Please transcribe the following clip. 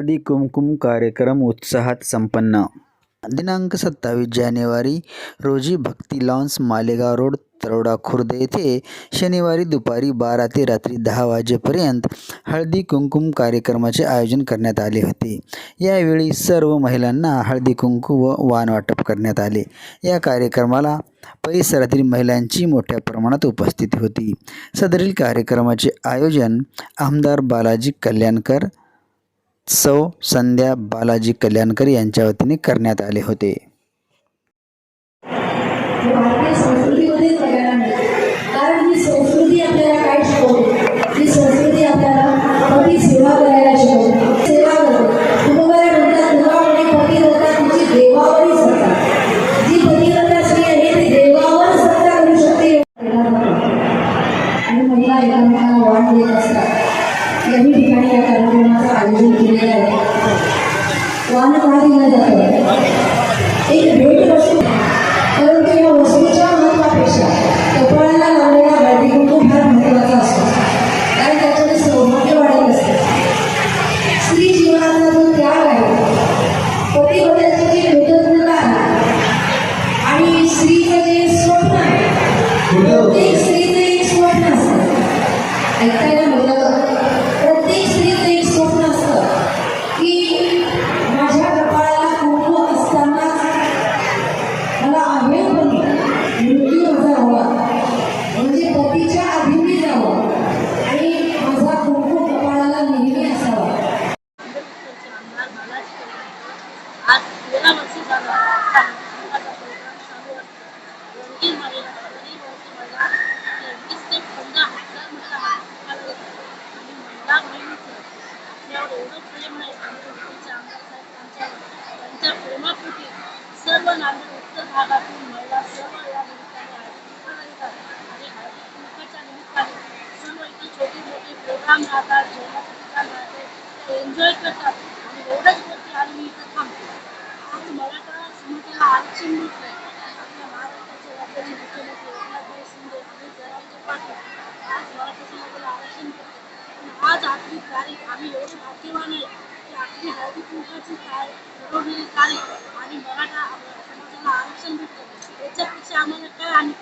हळदी कुमकुम कार्यक्रम उत्साहात संपन्न. दिनांक सत्तावीस जानेवारी रोजी भक्ती लॉन्स मालेगाव रोड तरोडा खुर्द येथे शनिवारी दुपारी बारा ते रात्री दहा वाजेपर्यंत हळदी कुंकुम कार्यक्रमाचे आयोजन करण्यात आले होते. यावेळी सर्व महिलांना हळदी कुंकू व वाण वाटप करण्यात आले. या कार्यक्रमाला परिसरातील महिलांची मोठ्या प्रमाणात उपस्थिती होती. सदरील कार्यक्रमाचे आयोजन आमदार बालाजी कल्याणकर सौ संध्या बालाजी कल्याणकर यांच्या वतीने करण्यात आले होते. जीवनाचा जो त्याग आहे. पतीबद्दलची जी कृतज्ञता आहे आणि स्त्रीचं जे स्वप्न आहे प्रत्येक स्त्रीचं एक स्वप्न असतं. ऐकायला आज गेल्या वर्षी झाला रंगीत महिला तेवीस ते पंधरा हजार महिला आणि महिला बहिणीचं आपल्यावर एवढं प्रेम नाही आमच्या त्यांच्या प्रेमापोटी सर्व नांदेड उत्तर भागातून महिला सर्व या निमित्ताने आणि हळदी निमित्ताने सर्व इथे छोटे मोठे प्रोग्राम राहतात जेवणाचं ठिकाण राहते एन्जॉय करतात एवढंच बोलते आणि मी इथं थांबते आज मराठा समाजाला आरक्षण मिळतंय आपल्या महाराष्ट्राचे राज्याचे मुख्यमंत्री एकनाथभाई शिंदे आणि पाटील आज मराठा समाजाला आरक्षण मिळतंय आज आपली तारीख आम्ही एवढे भाग्यवान आहे की आपली हळदी कुंकाची तारीख आणि मराठा समाजाला आरक्षण भेटतं याच्यापेक्षा आम्हाला काय आणि